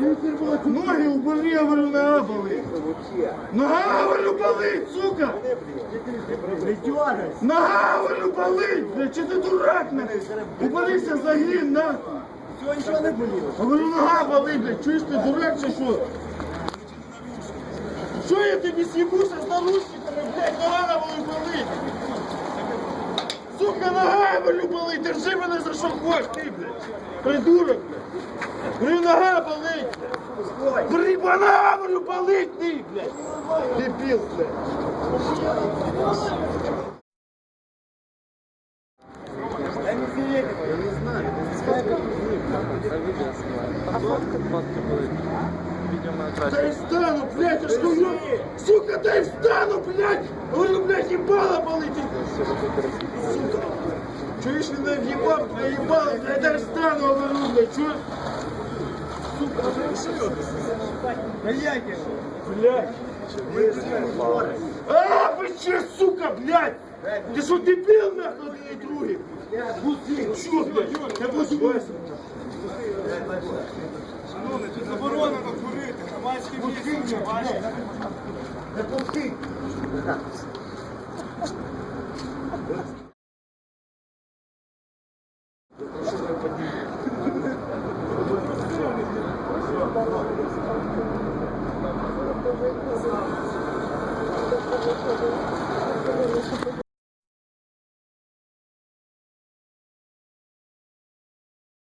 Ноги убери, я говорю, нога болить. Нога, говорю, болить, сука! Нога, говорю, болить, блядь, чи ти дурак мене? Уберися, загін, нахуй. Цього нічого не боліло. Говорю, нога болить, блядь, чуєш ти дурак чи що? Що я тобі с'їбуся з наручниками, блядь, нога на болить болить. Сука, нога, говорю, болить, держи мене за що хочеш, ти, блядь. Придурок, блядь. Говорю, нога болить, блядь. Бери банана, говорю, болить ты, блядь. Дебил, блядь. Я не я знаю. А. Дай встану, блядь, я ж говорю, сука, дай встану, блядь. Говорю, блядь, ебало болит. Сука. Чуешь, не наебал, наебало, блядь, дай встану, говорю, блядь, чё? Сука, Блядь, блядь. А, вы че, сука, блядь? Ты что, дебил, нахуй, один и другий? Чё, блядь? Я возьму. Шановний, тут заборонено курити. Громадське місце, бачите? Не пусти. Що